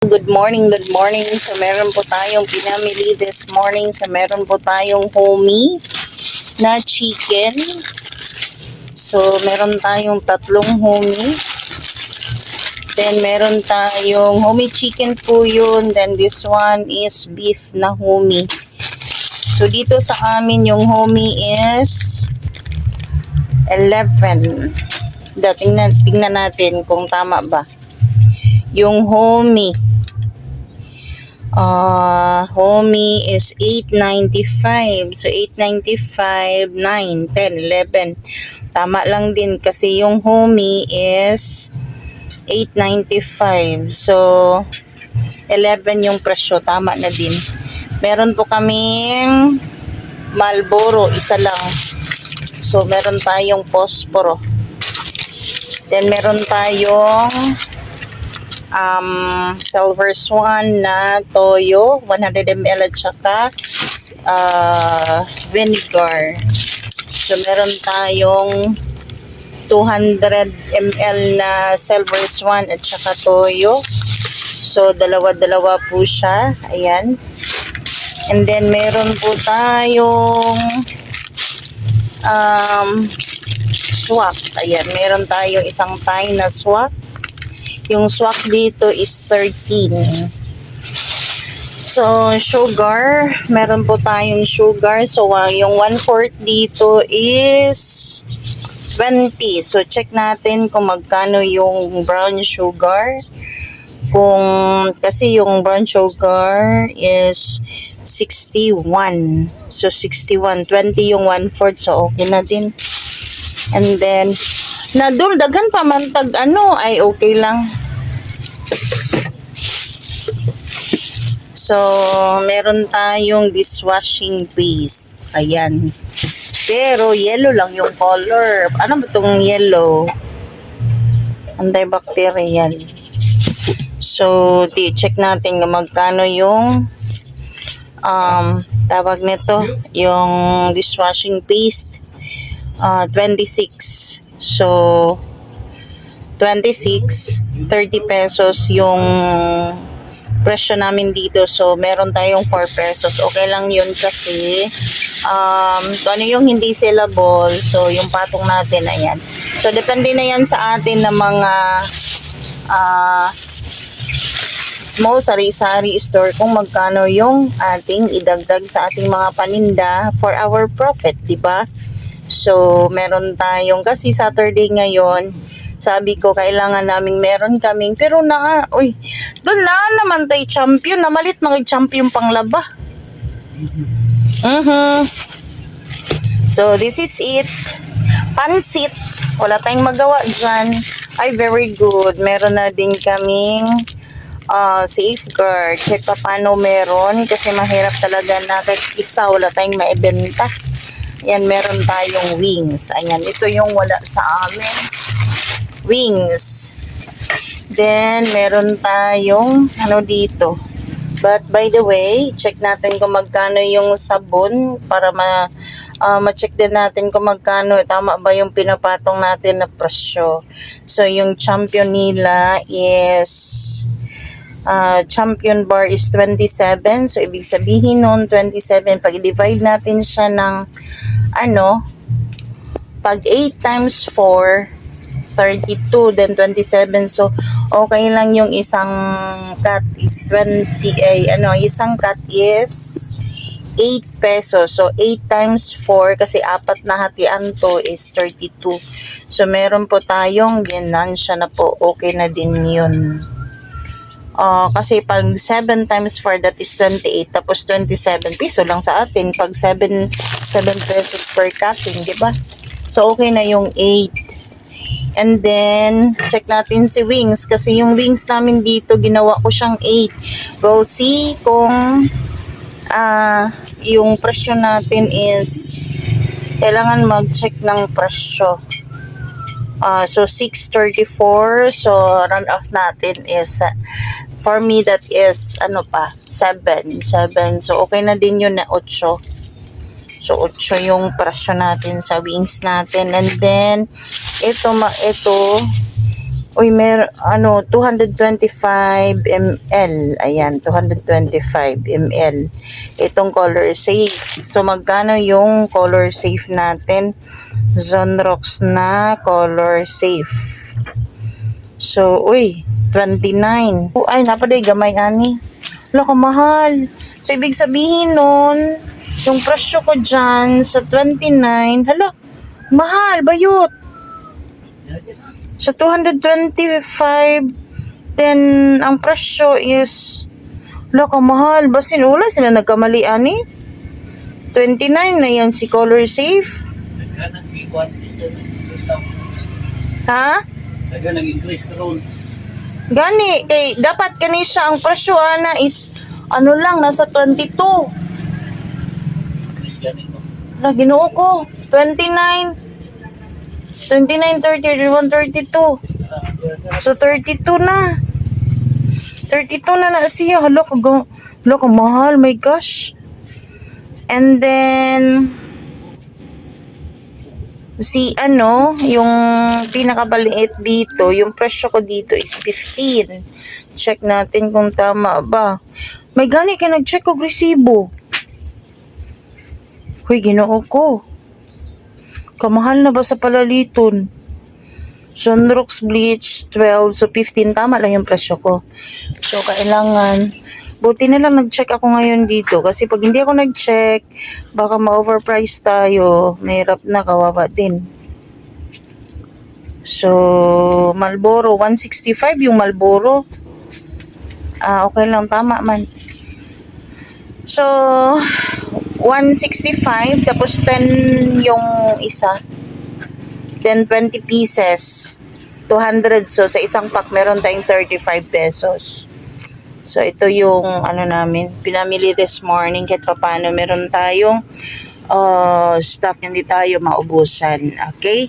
Good morning, good morning. So meron po tayong pinamili this morning. So meron po tayong homie na chicken. So meron tayong tatlong homie. Then meron tayong homie chicken po yun. Then this one is beef na homie. So dito sa amin yung homie is 11. Da, tingnan, tingnan natin kung tama ba. Yung homie. Uh, homie is 895. So, 895, 9, 10, 11. Tama lang din kasi yung homie is 895. So, 11 yung presyo. Tama na din. Meron po kaming Malboro, isa lang. So, meron tayong posporo. Then, meron tayong um, silver swan na toyo, 100 ml at saka uh, vinegar. So, meron tayong 200 ml na silver swan at saka toyo. So, dalawa-dalawa po siya. Ayan. And then, meron po tayong um, swak. Ayan, meron tayong isang Thai na swak. Yung swak dito is 13. So, sugar. Meron po tayong sugar. So, uh, yung 1/4 dito is 20. So, check natin kung magkano yung brown sugar. Kung, kasi yung brown sugar is 61. So, 61. 20 yung 1/4. So, okay na din. And then, na doon, dagan pa man tag ano, ay okay lang. So, meron tayong dishwashing paste. Ayan. Pero, yellow lang yung color. Ano ba itong yellow? Antibacterial. So, di check natin kung magkano yung um, tawag nito, yung dishwashing paste. Uh, 26. So, 26, 30 pesos yung presyo namin dito. So, meron tayong 4 pesos. Okay lang yun kasi um, kung ano yung hindi sellable, so yung patong natin, ayan. So, depende na yan sa atin ng mga ah small sari-sari store kung magkano yung ating idagdag sa ating mga paninda for our profit, di ba? So, meron tayong, kasi Saturday ngayon, sabi ko, kailangan naming meron kaming, pero na, uy, doon na naman tayo champion, namalit mga champion panglaba. Mhm. So, this is it. Pansit. Wala tayong magawa dyan. Ay, very good. Meron na din kaming uh, safeguard. Kahit pa paano meron. Kasi mahirap talaga na kahit isa wala tayong maibenta. Ayan, meron tayong wings. Ayan, ito yung wala sa amin. Wings. Then, meron tayong ano dito. But by the way, check natin kung magkano yung sabon para ma uh, ma-check din natin kung magkano tama ba yung pinapatong natin na presyo. So yung champion nila is uh, champion bar is 27. So ibig sabihin nun 27 pag i-divide natin siya ng ano pag 8 times 4 32 then 27 so okay lang yung isang cut is 20 ay ano isang cut is 8 pesos. So 8 times 4 kasi apat na hatian to is 32 so meron po tayong ginansya na po okay na din yun. Uh, kasi pag 7 times 4 that is 28 tapos 27 piso lang sa atin. Pag 7 7 pesos per cutting di ba? So okay na yung 8 And then, check natin si wings. Kasi yung wings namin dito, ginawa ko siyang 8. We'll see kung uh, yung presyo natin is kailangan mag-check ng presyo. Uh, so, 634. So, run off natin is uh, for me that is ano pa 7 7 so okay na din yun na 8 So, 8 yung presyo natin sa wings natin. And then, ito, ma ito Uy, mer ano 225 ml. Ayan, 225 ml. Itong color safe. So magkano yung color safe natin? Zonrox na color safe. So, uy, 29. Oh, ay, napaday gamay ani. Wala mahal. So, ibig sabihin nun, yung presyo ko dyan sa 29, hala, mahal, bayot. Sa 225, then, ang presyo is, wala ka mahal. Basin, wala sila nagkamali ani. 29 na yan si Color Safe. Ha? Nag-increase ka ron. Gani, kay dapat kani siya ang presyo ana is ano lang nasa 22. Na ginoo ko 29 29 30 31 32. So 32 na. 32 na na siya. Hala ka ga- hala ka mahal, my gosh. And then si ano, yung pinakabaliit dito, yung presyo ko dito is 15. Check natin kung tama ba. May gani ka nag-check og resibo. Hoy, ginoo ko. Kamahal na ba sa palaliton? Sunrox Bleach 12, so 15 tama lang yung presyo ko. So, kailangan, buti na lang nag-check ako ngayon dito. Kasi pag hindi ako nag-check, baka ma-overprice tayo. Mahirap na, kawawa din. So, Malboro, 165 yung Malboro. Ah, okay lang, tama man. So, 165, tapos 10 yung isa. Then 20 pieces. 200. So, sa isang pack, meron tayong 35 pesos. So, ito yung ano namin, pinamili this morning kahit paano meron tayong uh, stock, hindi tayo maubusan. Okay?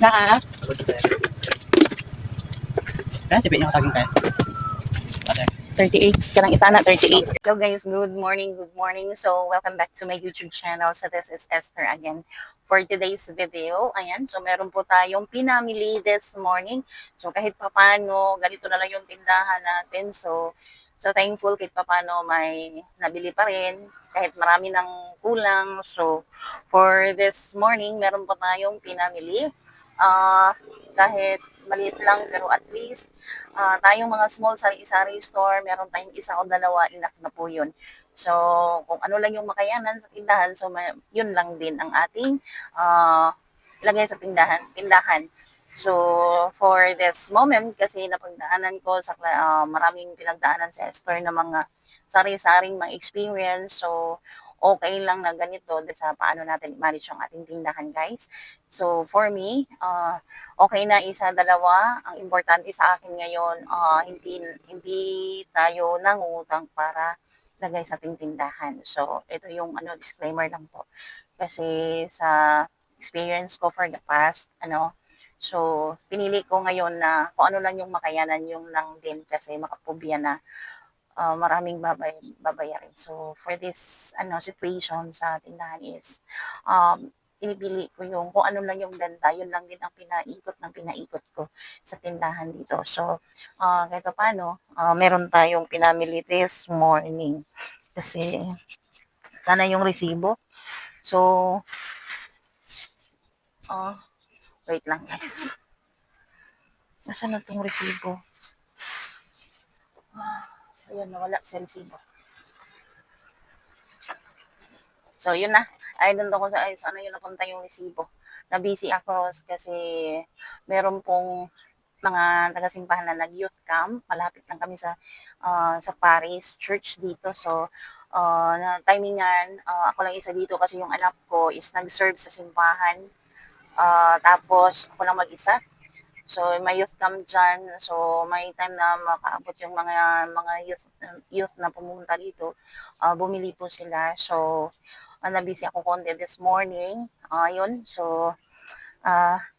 Naa. Kaya sipin niyo tayo. Okay. 38. Kanang isa na, 38. Hello guys, good morning, good morning. So, welcome back to my YouTube channel. So, this is Esther again for today's video. Ayan, so meron po tayong pinamili this morning. So, kahit papano, ganito na lang yung tindahan natin. So, so thankful kahit papano may nabili pa rin. Kahit marami ng kulang. So, for this morning, meron po tayong pinamili. Ah, kahit maliit lang, pero at least ah tayong mga small sari-sari store, meron tayong isa o dalawa, enough na po yun. So, kung ano lang yung makayanan sa tindahan, so yun lang din ang ating ah ilagay sa tindahan, tindahan. So, for this moment, kasi napagdaanan ko sa ah, maraming pinagdaanan sa store na mga sari-saring mga experience. So, okay lang na ganito sa paano natin i-manage yung ating tindahan, guys. So, for me, ah okay na isa, dalawa. Ang importante sa akin ngayon, ah, hindi, hindi tayo nangutang para lagay sa ating tindahan. So, ito yung ano, disclaimer lang po. Kasi sa experience ko for the past, ano, So, pinili ko ngayon na kung ano lang yung makayanan yung lang din kasi makapubya na ah, maraming babay, babayarin. So, for this ano situation sa tindahan is um, pinipili ko yung kung ano lang yung ganda, yun lang din ang pinaikot ng pinaikot ko sa tindahan dito. So, ah kahit pa paano, ah, meron tayong pinamili this morning. Kasi, sana yung resibo. So, ah wait lang guys. Nasaan na itong resibo? Ayun, nawala sa. So, yun na. Ay, doon ako sa, ay, sana yun napunta yung resibo. Na-busy ako kasi meron pong mga taga-simbahan na nag-youth camp. Malapit lang kami sa ah, sa Paris Church dito. So, ah, na timingan, ah, ako lang isa dito kasi yung anak ko is nag-serve sa simbahan. Ah, tapos, ako lang mag-isa. So, may youth camp dyan. So, may time na makaabot yung mga mga youth youth na pumunta dito. Ah, bumili po sila. So, uh, na-busy ako konti this morning. Ah, yun. So,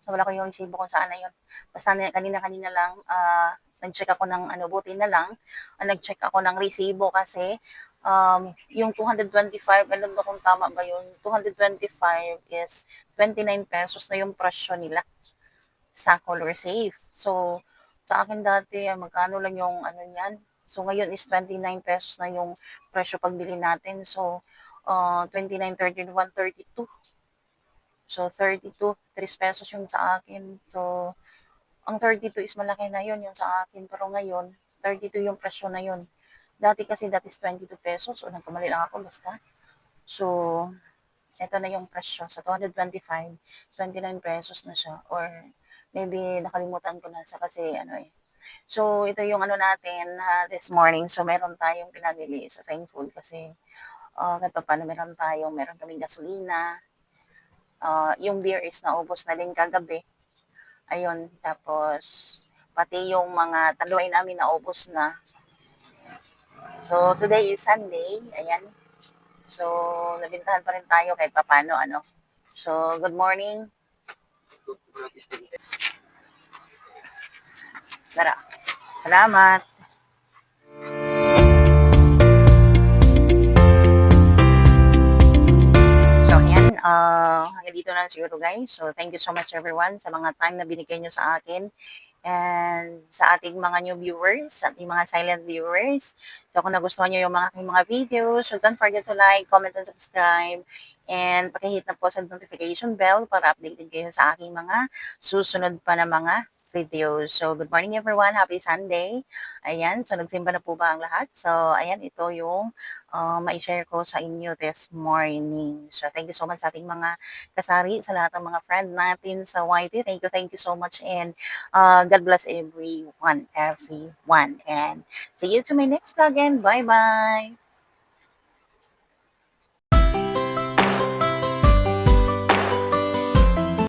so wala ko yung resibo kung saan na yun. Basta na- kanina-kanina lang, ah, nag-check ako ng, ano, buti na lang, ah, nag-check ako ng resibo kasi, um, yung 225, alam ba kung tama ba yun? 225 is 29 pesos na yung presyo nila sa Color Safe. So, sa akin dati, ah, magkano lang yung ano niyan? So, ngayon is 29 pesos na yung presyo pagbili natin. So, uh, 29, 31, 32. So, 32, 3 pesos yung sa akin. So, ang 32 is malaki na yun yung sa akin. Pero ngayon, 32 yung presyo na yun. Dati kasi that is 22 pesos. O, nagkamali lang ako basta. So, ito na yung presyo. Sa 225, 29 pesos na siya. Or, maybe nakalimutan ko na sa kasi ano eh. So, ito yung ano natin ah, this morning. So, meron tayong pinabili sa Thankful kasi uh, kahit pa paano meron tayo, meron kaming gasolina. Ah, yung beer is naubos na din kagabi. Ayun, tapos pati yung mga taluay namin naubos na. So, today is Sunday. Ayan. So, nabintahan pa rin tayo kahit pa paano, ano. So, good morning. Tara. Salamat. So, ayan. Uh, hanggang dito na siguro guys. So, thank you so much everyone sa mga time na binigay nyo sa akin. And sa ating mga new viewers, sa ating mga silent viewers. So, kung nagustuhan nyo yung mga aking mga videos, so don't forget to like, comment, and subscribe. And pakihit na po sa notification bell para updated kayo sa aking mga susunod pa na mga videos. So, good morning everyone. Happy Sunday. Ayan. So, nagsimba na po ba ang lahat? So, ayan. Ito yung uh, ma-share ko sa inyo this morning. So, thank you so much sa ating mga kasari, sa lahat ng mga friend natin sa YT. Thank you, thank you so much. And uh, God bless everyone, everyone. And see you to my next vlog and bye-bye.